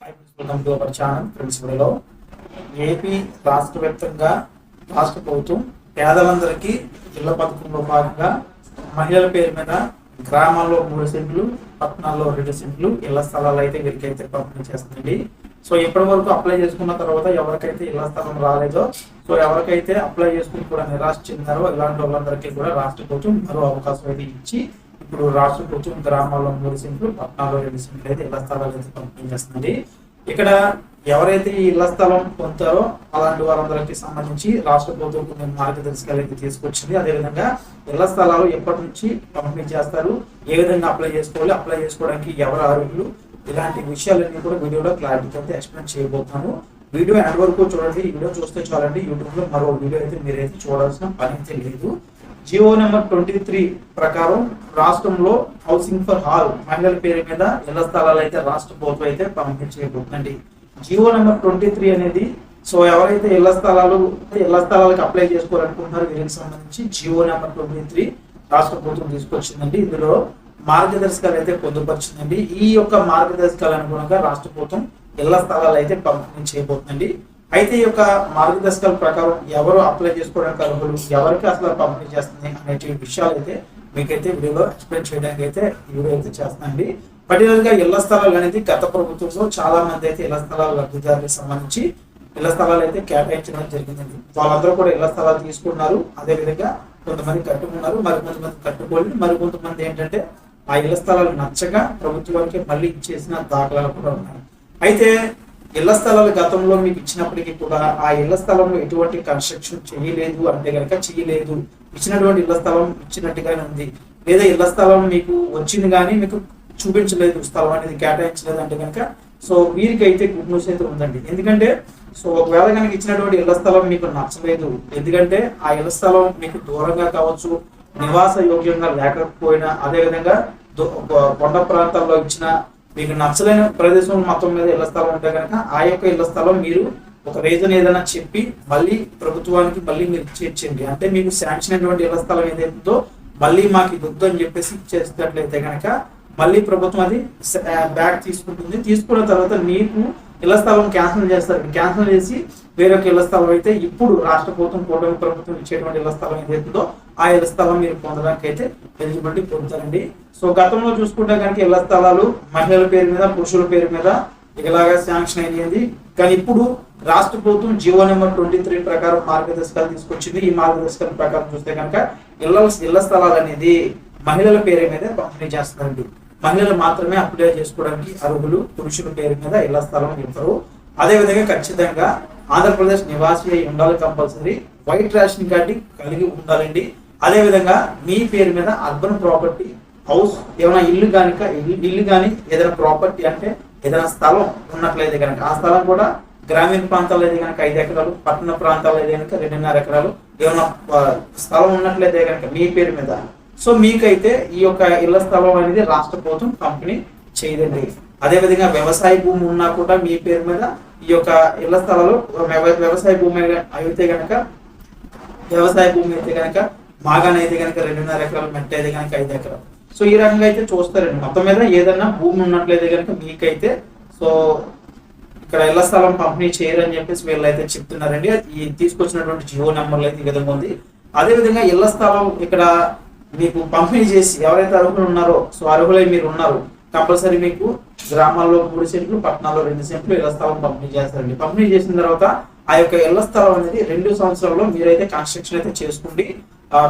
Welcome to our channel friends వీడియోలో AP రాష్ట్ర వ్యాప్తంగా రాష్ట్ర ప్రభుత్వం పేదలందరికీ ఇళ్ళ పథకంలో భాగంగా మహిళల పేరు మీద గ్రామాల్లో మూడు సెంట్లు పట్టణాల్లో రెండు సెంట్లు ఇళ్ళ స్థలాలు అయితే వీరికైతే పంపిణీ చేస్తుంది సో ఇప్పటి వరకు అప్లై చేసుకున్న తర్వాత ఎవరికైతే ఇళ్ళ స్థలం రాలేదో సో ఎవరికైతే అప్లై చేసుకుని కూడా నిరాశ చెందారో ఇలాంటి వాళ్ళందరికీ కూడా రాష్ట్ర ప్రభుత్వం మరో అవకాశం అయితే ఇచ్చి ఇప్పుడు రాష్ట్ర ప్రభుత్వం గ్రామాల్లో మూడు సెంట్లు పట్టణాల్లో రెండు సెంట్లు అయితే ఇళ్ళ స్థలాలు అయితే పంపిణీ చేస్తుంది. ఇక్కడ ఎవరైతే ఈ ఇళ్ళ స్థలం పొందుతారో అలాంటి వారందరికి సంబంధించి రాష్ట్ర ప్రభుత్వం కొన్ని మార్గదర్శకాలు అయితే తీసుకొచ్చింది. అదేవిధంగా ఇళ్ళ స్థలాలు ఎప్పటి నుంచి పంపిణీ చేస్తారు ఏ విధంగా అప్లై చేసుకోవాలి అప్లై చేసుకోవడానికి ఎవరు అర్హులు? ఇలాంటి విషయాలన్నీ కూడా వీడియోలో క్లారిటీ అయితే ఎక్స్ప్లెయిన్ చేయబోతున్నాను. వీడియో ఎండ్ వరకు చూడండి. వీడియో చూస్తే చాలండి. యూట్యూబ్లో మరో వీడియో అయితే మీరైతే చూడాల్సిన పని అయితే లేదు. జియో నెంబర్ ట్వంటీ త్రీ ప్రకారం రాష్ట్రంలో హౌసింగ్ ఫర్ హాల్ మహిళల పేరు మీద ఇళ్ళ స్థలాలు అయితే రాష్ట్ర ప్రభుత్వం అయితే పంపించబోతుందండి. జియో నెంబర్ ట్వంటీ త్రీ అనేది సో ఎవరైతే ఇళ్ళ స్థలాలు ఇళ్ళ స్థలాలకు అప్లై చేసుకోవాలనుకుంటున్నారో వీరికి సంబంధించి జియో నెంబర్ ట్వంటీ త్రీ రాష్ట్ర ప్రభుత్వం తీసుకొచ్చిందండి. ఇందులో మార్గదర్శకాలు అయితే పొందుపరిచిందండి. ఈ యొక్క మార్గదర్శకాల అనుగుణంగా రాష్ట్ర ప్రభుత్వం ఇళ్ళ స్థలాలు అయితే పంపిణీ చేయబోతుందండి. అయితే ఈ యొక్క మార్గదర్శకాల ప్రకారం ఎవరు అప్లై చేసుకోవడానికి అర్హులు ఎవరికి అసలు పంపిణీ చేస్తుంది అనే విషయాలు అయితే మీకైతే వీడియోలో ఎక్స్ప్లెయిన్ చేయడానికి అయితే వీడియో అయితే చేస్తానండి. పర్టికులర్గా ఇళ్ళ స్థలాలు అనేది గత ప్రభుత్వంలో చాలా మంది అయితే ఇళ్ళ స్థలాల లబ్ధిదారులకు సంబంధించి ఇళ్ళ స్థలాలు అయితే కేటాయించడం జరిగిందండి. వాళ్ళందరూ కూడా ఇళ్ళ స్థలాలు తీసుకున్నారు. అదే విధంగా కొంతమంది కట్టుకున్నారు మరి కొంతమంది కట్టుకోలేదు. మరి కొంతమంది ఏంటంటే ఆ ఇళ్ళ స్థలాలు నచ్చగా ప్రభుత్వానికి మళ్ళీ ఇచ్చేసిన దాఖలాలు కూడా ఉన్నాయి. అయితే ఇళ్ళ స్థలాలు గతంలో మీకు ఇచ్చినప్పటికీ కూడా ఆ ఇళ్ళ స్థలంలో ఎటువంటి కన్స్ట్రక్షన్ చేయలేదు అంటే కనుక చేయలేదు. ఇచ్చినటువంటి ఇళ్ళ స్థలం ఇచ్చినట్టుగానే ఉంది. లేదా ఇళ్ళ స్థలం మీకు వచ్చింది కానీ మీకు చూపించలేదు స్థలం అనేది కేటాయించలేదు అంటే కనుక సో వీరికి అయితే గుడ్ న్యూస్ అయితే ఉందండి. ఎందుకంటే సో ఒకవేళ కనుక ఇచ్చినటువంటి ఇళ్ళ స్థలం మీకు నచ్చలేదు ఎందుకంటే ఆ ఇళ్ళ స్థలం మీకు దూరంగా కావచ్చు నివాస యోగ్యంగా లేకపోయినా అదే విధంగా కొండ ప్రాంతాల్లో ఇచ్చిన మీకు నచ్చలేని ప్రదేశం మొత్తం మీద ఇళ్ళ స్థలం ఉంటే కనుక ఆ యొక్క ఇళ్ళ స్థలం మీరు ఒక రీజన్ ఏదైనా చెప్పి మళ్ళీ ప్రభుత్వానికి మళ్ళీ మీరు చేర్చండి. అంటే మీకు శాంక్షన్ అయినటువంటి ఇళ్ళ స్థలం ఏదైతుందో మళ్ళీ మాకు ఇది వద్దు అని చెప్పేసి చేసినట్లయితే కనుక మళ్ళీ ప్రభుత్వం అది బ్యాక్ తీసుకుంటుంది. తీసుకున్న తర్వాత మీకు ఇళ్ళ స్థలం క్యాన్సిల్ చేస్తారు. క్యాన్సిల్ చేసి వేరొక ఇళ్ళ స్థలం అయితే ఇప్పుడు రాష్ట్ర ప్రభుత్వం కూటమి ప్రభుత్వం ఇచ్చేటువంటి ఇళ్ళ స్థలం ఏదైతుందో ఆ ఇళ్ళ స్థలం మీరు పొందడానికి అయితే ఎలిజిబిలిటీ పొందుతారండి. సో గతంలో చూసుకుంటే కనుక ఇళ్ళ స్థలాలు మహిళల పేరు మీద పురుషుల పేరు మీద ఇలాగా శాంక్షన్ అయ్యింది కానీ ఇప్పుడు రాష్ట్ర ప్రభుత్వం జియో నెంబర్ ట్వంటీ త్రీ ప్రకారం మార్గదర్శకాలు తీసుకొచ్చింది. ఈ మార్గదర్శకాల ప్రకారం చూస్తే కనుక ఇళ్ళ ఇళ్ళ స్థలాలు అనేది మహిళల పేరు మీద పంపిణీ చేస్తారండి మహిళలు మాత్రమే అప్లై చేసుకోవడానికి అర్హులు పురుషుల పేరు మీద ఇళ్ళ స్థలం ఇవ్వరు. అదే విధంగా ఖచ్చితంగా ఆంధ్రప్రదేశ్ నివాసి అయి ఉండాలి కంపల్సరీ. వైట్ రేషన్ కార్డు కలిగి ఉండాలండి. అదే విధంగా మీ పేరు మీద అర్బన్ ప్రాపర్టీ హౌస్ ఏమైనా ఇల్లు కనుక ఇల్లు కానీ ఏదైనా ప్రాపర్టీ అంటే ఏదైనా స్థలం ఉన్నట్లయితే కనుక ఆ స్థలం కూడా గ్రామీణ ప్రాంతాల్లో అయితే కనుక ఐదు ఎకరాలు పట్టణ ప్రాంతాల్లో అయితే కనుక రెండున్నర ఎకరాలు ఏమైనా స్థలం ఉన్నట్లయితే కనుక మీ పేరు మీద. సో మీకైతే ఈ యొక్క ఇళ్ళ స్థలం అనేది రాష్ట్ర ప్రభుత్వం పంపిణీ చేయదండి. అదే విధంగా వ్యవసాయ భూమి ఉన్నా కూడా మీ పేరు మీద ఈ యొక్క ఇళ్ళ స్థలాలు వ్యవసాయ భూమి అయితే కనుక వ్యవసాయ భూమి అయితే కనుక మాగానే అయితే కనుక రెండున్నర ఎకరాలు మెట్ట అయితే కనుక ఐదు ఎకరాలు. సో ఈ రకంగా అయితే చూస్తారండి మొత్తం మీద ఏదైనా భూమి ఉన్నట్లయితే కనుక మీకైతే సో ఇక్కడ ఇళ్ళ స్థలం పంపిణీ చేయరని చెప్పేసి వీళ్ళు అయితే చెప్తున్నారండి. ఈ తీసుకొచ్చినటువంటి జియో నెంబర్లు అయితే ఈ విధంగా ఉంది. అదే విధంగా ఇళ్ళ స్థలం ఇక్కడ మీకు పంపిణీ చేసి ఎవరైతే అర్హులు ఉన్నారో సో అర్హులై మీరు ఉన్నారు కంపల్సరీ మీకు గ్రామాల్లో మూడు సెంట్లు పట్టణాల్లో రెండు సెంట్లు ఇళ్ళ స్థలం పంపిణీ చేస్తారండి. పంపిణీ చేసిన తర్వాత ఆ యొక్క ఇళ్ళ స్థలం అనేది రెండు సంవత్సరాల్లో మీరైతే కన్స్ట్రక్షన్ అయితే చేసుకోండి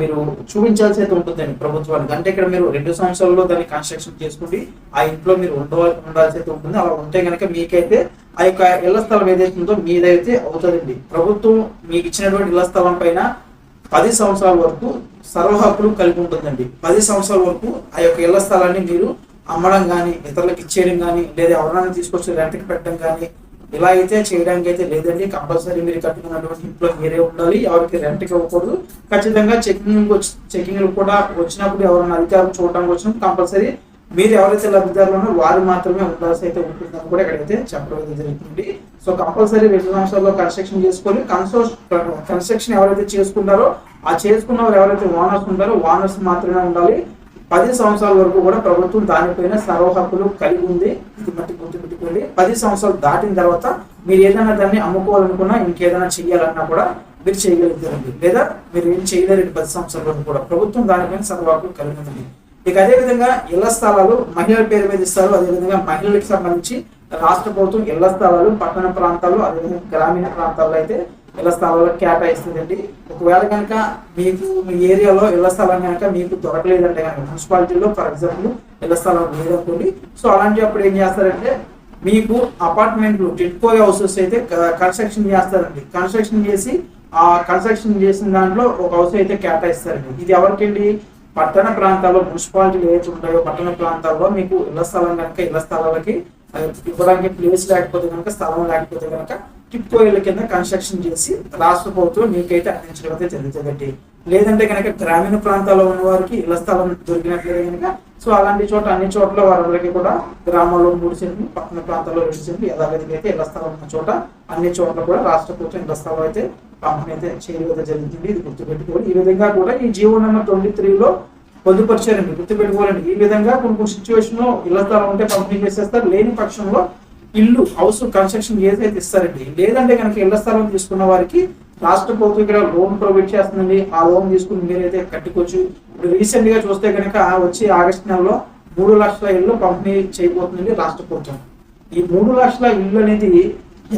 మీరు చూపించాల్సి అయితే ఉంటుందండి ప్రభుత్వానికి. అంటే ఇక్కడ మీరు రెండు సంవత్సరాల్లో దాన్ని కన్స్ట్రక్షన్ చేసుకుని ఆ ఇంట్లో మీరు ఉండవల్ ఉండాల్సి అయితే ఉంటుంది. అలా ఉంటే కనుక మీకైతే ఆ యొక్క ఇళ్ళ స్థలం ఏదైతే ఉందో మీదైతే అవుతుందండి. ప్రభుత్వం మీకు ఇచ్చినటువంటి ఇళ్ళ స్థలం పైన పది సంవత్సరాల వరకు సర్వ హక్కులు కలిగి ఉంటుందండి. పది సంవత్సరాల వరకు ఆ యొక్క ఇళ్ళ స్థలాన్ని మీరు అమ్మడం కానీ ఇతరులకు ఇచ్చేయడం కానీ లేదా ఎవరైనా తీసుకొచ్చి రెంట్కి పెట్టడం కానీ ఇలా అయితే చేయడానికి అయితే లేదండి. కంపల్సరీ మీరు కట్టుకున్నటువంటి ఇంట్లో మీరే ఉండాలి. ఎవరికి రెంట్కి ఇవ్వకూడదు. ఖచ్చితంగా చెకింగ్ చెకింగ్ కూడా వచ్చినప్పుడు ఎవరైనా అధికారులు చూడడానికి వచ్చినప్పుడు కంపల్సరీ మీరు ఎవరైతే లబ్ధిదారులు వారు మాత్రమే ఉండాల్సి అయితే ఉంటుందని కూడా ఇక్కడైతే చెప్పడం అయితే జరుగుతుంది. సో కంపల్సరీ రెండు సంవత్సరాల్లో కన్స్ట్రక్షన్ చేసుకొని కన్స్ట్రక్షన్ ఎవరైతే చేసుకుంటారో ఆ చేసుకున్న వారు ఎవరైతే ఓనర్స్ ఉంటారో ఓనర్స్ మాత్రమే ఉండాలి. పది సంవత్సరాల వరకు కూడా ప్రభుత్వం దానిపైన సర్వ హక్కులు కలిగి ఉంది. ఇది మట్టి గుర్తుపెట్టుకోండి పది సంవత్సరాలు దాటిన తర్వాత మీరు ఏదైనా దాన్ని అమ్ముకోవాలనుకున్నా ఇంకేదైనా చేయాలన్నా కూడా మీరు చేయగలుగుతారండి లేదా మీరు ఏం చేయలేరండి పది సంవత్సరాల వరకు కూడా. ప్రభుత్వం దానిపైన సర్వ హక్కులు కలిగి ఉంది ఇక అదే విధంగా ఇళ్ళ స్థలాలు మహిళల పేరు మీద ఇస్తారు. అదేవిధంగా మహిళలకు సంబంధించి రాష్ట్ర ప్రభుత్వం ఇళ్ళ స్థలాలు పట్టణ ప్రాంతాల్లో అదేవిధంగా గ్రామీణ ప్రాంతాల్లో అయితే ఇళ్ళ స్థలాలకు కేటాయిస్తుందండి. ఒకవేళ కనుక మీకు మీ ఏరియాలో ఇళ్ళ స్థలం కనుక మీకు దొరకలేదంటే కనుక మున్సిపాలిటీలో ఫర్ ఎగ్జాంపుల్ ఇళ్ళ స్థలం లేదనుకోండి సో అలాంటి అప్పుడు ఏం చేస్తారంటే మీకు అపార్ట్మెంట్లు టిట్కో హౌసెస్ అయితే కన్స్ట్రక్షన్ చేస్తారండి. కన్స్ట్రక్షన్ చేసి ఆ కన్స్ట్రక్షన్ చేసిన దాంట్లో ఒక హౌస్ అయితే కేటాయిస్తారండి. ఇది ఎవరికండి? పట్టణ ప్రాంతాల్లో మున్సిపాలిటీలు ఏవైతే ఉంటాయో పట్టణ ప్రాంతాల్లో మీకు ఇళ్ళ స్థలం కనుక ఇళ్ళ స్థలాలకి ఇవ్వడానికి ప్లేస్ లేకపోతే కనుక స్థలం లేకపోతే కనుక టిప్కోయిల ఇళ్ళ కింద కన్స్ట్రక్షన్ చేసి రాష్ట్ర ప్రభుత్వం మీకైతే అందించడం అయితే జరుగుతుందండి. లేదంటే కనుక గ్రామీణ ప్రాంతాల్లో ఉన్న వారికి ఇళ్ళ స్థలం దొరికినట్లయితే కనుక సో అలాంటి చోట అన్ని చోట్ల వారందరికీ కూడా గ్రామాల్లో మూడు సెంట్లు పక్కన ప్రాంతాల్లో రెండు సెంట్లు యథావిధిగా అయితే ఇళ్ళ స్థలం ఉన్న చోట అన్ని చోట్ల కూడా రాష్ట్ర ప్రభుత్వం ఇళ్ళ స్థలం అయితే పంపిణీ అయితే చేయడం జరుగుతుంది. ఇది గుర్తుపెట్టుకోవాలి. ఈ విధంగా కూడా ఈ జీవో నెంబర్ ట్వంటీ త్రీలో పొందుపరిచారండి. గుర్తుపెట్టుకోవాలండి. ఈ విధంగా కొన్ని కొన్ని సిచ్యువేషన్లో ఇళ్ళ స్థలం ఉంటే పంపిణీ చేసేస్తారు. లేని పక్షంలో ఇల్లు హౌస్ కన్స్ట్రక్షన్ ఏదైతే ఇస్తారండి లేదంటే కనుక ఇళ్ళ స్థలం తీసుకున్న వారికి రాష్ట్ర ప్రభుత్వం ఇక్కడ లోన్ ప్రొవైడ్ చేస్తుందండి. ఆ లోన్ తీసుకుని మీరైతే కట్టుకోవచ్చు. ఇప్పుడు రీసెంట్గా చూస్తే కనుక వచ్చి ఆగస్టు నెలలో మూడు లక్షల ఇల్లు పంపిణీ చేయబోతుందండి రాష్ట్ర ప్రభుత్వం. ఈ మూడు లక్షల ఇల్లు అనేది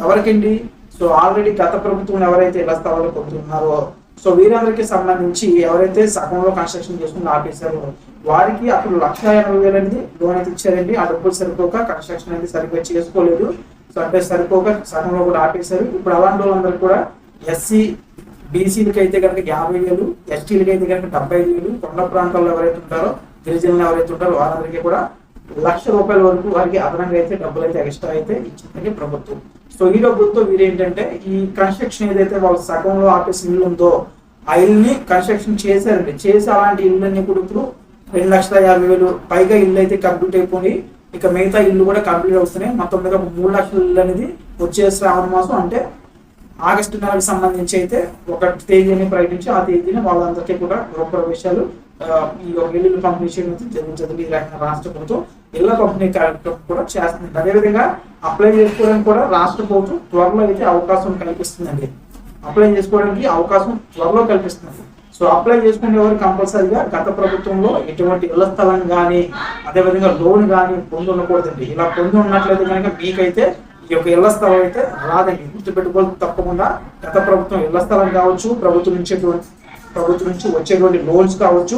ఎవరికండి? సో ఆల్రెడీ గత ప్రభుత్వం ఎవరైతే ఇళ్ళ స్థలాలు పొందుతున్నారో సో వీరందరికీ సంబంధించి ఎవరైతే సగంలో కన్స్ట్రక్షన్ చేసుకుని ఆపేశారో వారికి అప్పుడు లక్ష ఎనభై వేలు అనేది లోన్ అయితే ఇచ్చారండి. ఆ డబ్బులు సరిపోక కన్స్ట్రక్షన్ అనేది సరిగ్గా చేసుకోలేదు. సో అంటే సరిపోక సగంలో కూడా ఆపేశారు. ఇప్పుడు అలాంటి వాళ్ళందరూ కూడా ఎస్సీ బీసీలకి అయితే కనుక యాభై వేలు ఎస్టీలకి అయితే కనుక డెబ్బై ఐదు వేలు కొండ ప్రాంతాల్లో ఎవరైతే ఉంటారో గిరిజనులు ఎవరైతే ఉంటారో వారందరికీ కూడా లక్ష రూపాయల వరకు వారికి అదనంగా అయితే డబ్బులు అయితే ఎక్స్ట్రా అయితే ఇచ్చిందండి ప్రభుత్వం. సో ఈ డబ్బులతో వీరు ఏంటంటే ఈ కన్స్ట్రక్షన్ ఏదైతే వాళ్ళు సగంలో ఆపేసి ఇల్లు ఉందో ఆ ఇల్లుని కన్స్ట్రక్షన్ చేశారండి. చేసి అలాంటి ఇల్లు కూడా ఇప్పుడు రెండు లక్షల యాభై వేలు. పైగా ఇల్లు అయితే కంప్లీట్ అయిపోయి ఇక మిగతా ఇల్లు కూడా కంప్లీట్ అవుతున్నాయి. మొత్తం మీద ఒక మూడు లక్షల ఇల్లు అనేది వచ్చే శ్రావణ మాసం. అంటే ఆగస్టు నెలకు సంబంధించి అయితే ఒక తేదీని ప్రకటించి ఆ తేదీని వాళ్ళందరికీ కూడా గృహప్రవేశాలు ఆ, ఈ ఇల్లు పంపిణీ చేయడం జరుగుతుంది ఈ రకంగా రాష్ట్ర ప్రభుత్వం. ఇళ్ళ పంపిణీ కార్యక్రమం కూడా చేస్తుంది. అదేవిధంగా అప్లై చేసుకోవడానికి కూడా రాష్ట్ర ప్రభుత్వం త్వరలో అయితే అవకాశం కల్పిస్తుందండి. అప్లై చేసుకోవడానికి అవకాశం త్వరలో కల్పిస్తుంది. సో అప్లై చేసుకునే వారు కంపల్సరీగా గత ప్రభుత్వంలో ఎటువంటి ఇళ్ళ స్థలం కానీ అదేవిధంగా లోన్ కానీ పొంది ఉండకూడదండి ఇలా పొంది ఉన్నట్లయితే కనుక మీకైతే ఈ యొక్క ఇళ్ళ స్థలం అయితే రాదండి. గుర్తుపెట్టుకోవాలి తప్పకుండా గత ప్రభుత్వం ఇళ్ళ స్థలం కావచ్చు ప్రభుత్వం నుంచి ప్రభుత్వం నుంచి వచ్చేటువంటి లోన్స్ కావచ్చు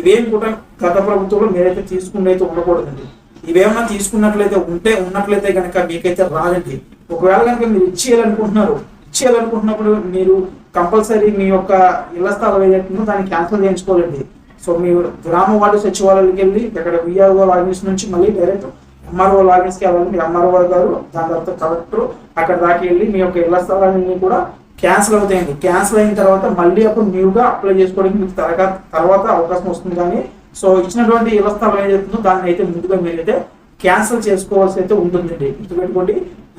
ఇవేం కూడా గత ప్రభుత్వంలో మీరైతే తీసుకుని అయితే ఉండకూడదండి. ఇవేమన్నా తీసుకున్నట్లయితే ఉంటే ఉన్నట్లయితే కనుక మీకైతే రాదండి. ఒకవేళ కనుక మీరు ఇచ్చేయాలనుకుంటున్నారు ఇచ్చేయాలనుకుంటున్నప్పుడు మీరు కంపల్సరీ మీ యొక్క ఇళ్ళ స్థలం ఏదైతే దాన్ని క్యాన్సిల్ చేయించుకోవాలండి. సో మీ గ్రామ వార్డు సచివాలయానికి వెళ్ళి ఇక్కడ విఆర్ఓ లాగిన్స్ నుంచి మళ్ళీ డైరెక్ట్ ఎంఆర్ఓ లాగిన్స్కి వెళ్ళాలి. ఎంఆర్ఓ గారు దాని తర్వాత కలెక్టర్ అక్కడ దాకా వెళ్ళి మీ యొక్క ఇళ్ళ స్థలాన్ని కూడా క్యాన్సిల్ అవుతాయండి. క్యాన్సిల్ అయిన తర్వాత మళ్ళీ అప్పుడు న్యూగా అప్లై చేసుకోవడానికి మీకు తర్వాత తర్వాత అవకాశం వస్తుంది కానీ సో ఇచ్చినటువంటి ఇళ్ళ స్థలం ఏదైతుందో దాన్ని అయితే ముందుగా మీరైతే క్యాన్సిల్ చేసుకోవాల్సి అయితే ఉంటుందండి. గుర్తుపెట్టుకోండి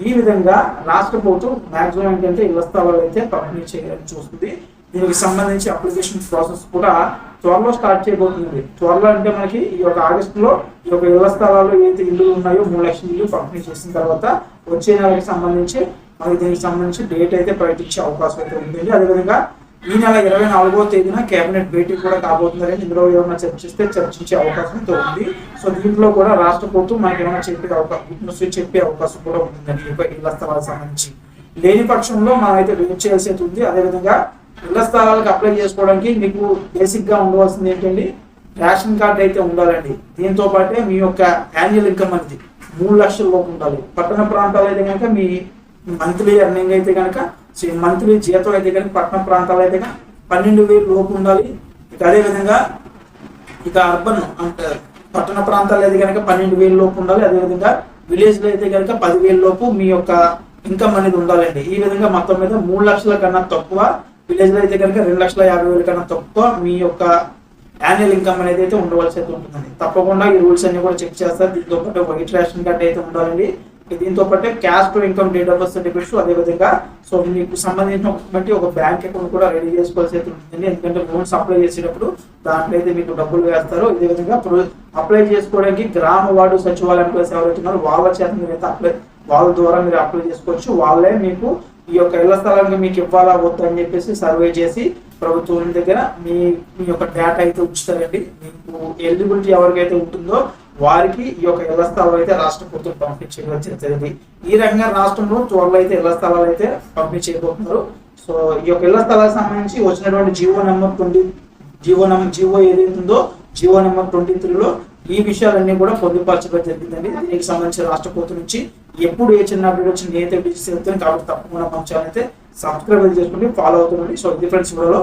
ఈ విధంగా రాష్ట్ర ప్రభుత్వం మ్యాక్సిమం ఏంటంటే ఇళ్ళ స్థలాలు అయితే పంపిణీ చేయాలని చూస్తుంది. దీనికి సంబంధించి అప్లికేషన్ ప్రాసెస్ కూడా త్వరలో స్టార్ట్ చేయబోతుంది. త్వరలో అంటే మనకి ఈ యొక్క ఆగస్టులో ఈ యొక్క ఇళ్ళ స్థలాలు ఏదైతే ఇల్లు ఉన్నాయో మూడు లక్షల ఇల్లు పంపిణీ చేసిన తర్వాత వచ్చే నెలకి సంబంధించి మనకి దీనికి సంబంధించి డేట్ అయితే ప్రకటించే అవకాశం అయితే ఉంటుంది అదేవిధంగా ఈ నెల ఇరవై నాలుగో తేదీన కేబినెట్ భేటీ కూడా కాబోతుందని ఇందులో ఏమైనా చర్చిస్తే చర్చించే అవకాశం అయితే ఉంది. సో దీంట్లో కూడా రాష్ట్ర ప్రభుత్వం మనకి ఏమైనా చెప్పే అవకాశం చెప్పే అవకాశం కూడా ఉంటుందండి ఇళ్ళ స్థలాలకు సంబంధించి. లేని పక్షంలో మనం అయితే వెయిట్ చేయాల్సి అయితే ఉంది. అదేవిధంగా ఇళ్ళ స్థలాలకు అప్లై చేసుకోవడానికి మీకు బేసిక్గా ఉండవలసింది ఏంటండి? రేషన్ కార్డు అయితే ఉండాలండి. దీంతో పాటే మీ యొక్క యాన్యువల్ ఇన్కమ్ అనేది మూడు లక్షల లోపు ఉండాలి. పట్టణ ప్రాంతాలు అయితే కనుక మీ మంత్లీ ఎర్నింగ్ అయితే కనుక మంత్లీ జీతం అయితే కనుక పట్టణ ప్రాంతాలు అయితే కానీ పన్నెండు వేలు లోపు ఉండాలి. ఇక అదే విధంగా ఇక అర్బన్ అంటే పట్టణ ప్రాంతాలు అయితే కనుక పన్నెండు వేలు లోపు ఉండాలి. అదేవిధంగా విలేజ్లో అయితే కనుక పదివేలు లోపు మీ యొక్క ఇన్కమ్ అనేది ఉండాలండి. ఈ విధంగా మొత్తం మీద మూడు లక్షల కన్నా తక్కువ విలేజ్లో అయితే కనుక రెండు లక్షల యాభై వేల కన్నా తక్కువ మీ యొక్క యాన్యువల్ ఇన్కమ్ అనేది అయితే ఉండవలసి అయితే ఉంటుందండి. తప్పకుండా ఈ రూల్స్ అన్ని కూడా చెక్ చేస్తారు. దీంతో పాటు వైట్ రేషన్ కార్డ్ అయితే ఉండాలండి. దీంతో పాటు caste to income date of birth certificates అదేవిధంగా సో మీకు సంబంధించినటువంటి ఒక బ్యాంక్ అకౌంట్ కూడా రెడీ చేసుకోవాల్సి అయితే ఉంటుంది. ఎందుకంటే లోన్స్ అప్లై చేసేటప్పుడు దాంట్లో అయితే మీకు డబ్బులు వేస్తారు. ఇదే విధంగా అప్లై చేసుకోవడానికి గ్రామ వార్డు సచివాలయం ఎంప్లాయీస్ ఎవరైతే ఉన్నారో వాళ్ళ చేత మీరు అయితే అప్లై వాళ్ళ ద్వారా మీరు అప్లై చేసుకోవచ్చు. వాళ్ళే మీకు ఈ యొక్క ఇళ్ళ స్థలానికి మీకు ఇవ్వాలా వద్దు అని చెప్పేసి సర్వే చేసి ప్రభుత్వం దగ్గర మీ మీ యొక్క డేటా అయితే ఉంచుతారండి. మీకు ఎలిజిబిలిటీ ఎవరికైతే ఉంటుందో వారికి ఈ యొక్క ఇళ్ళ స్థలాలు అయితే రాష్ట్ర ప్రభుత్వం పంపించడం జరిగింది. ఈ రకంగా రాష్ట్రంలో త్వరలో అయితే ఇళ్ళ స్థలాలు అయితే పంపిణీ చేయబోతున్నారు సో ఈ యొక్క ఇళ్ళ స్థలాలకు సంబంధించి వచ్చినటువంటి GO number twenty GO number GO ఏదైతే ఉందో జీవో నెంబర్ ట్వంటీ త్రీలో ఈ విషయాలన్నీ కూడా పొందుపరచడం జరిగిందండి. దీనికి సంబంధించి రాష్ట్ర ప్రభుత్వం నుంచి ఎప్పుడు ఏ చిన్న అప్డేట్ వచ్చిన నేనైతే డిజిటల్ కాబట్టి తప్పకుండా మన సబ్స్క్రైబ్ చేసుకోండి ఫాలో అవుతుండండి. సో ఇది ఫ్రెండ్స్ వీడియోలో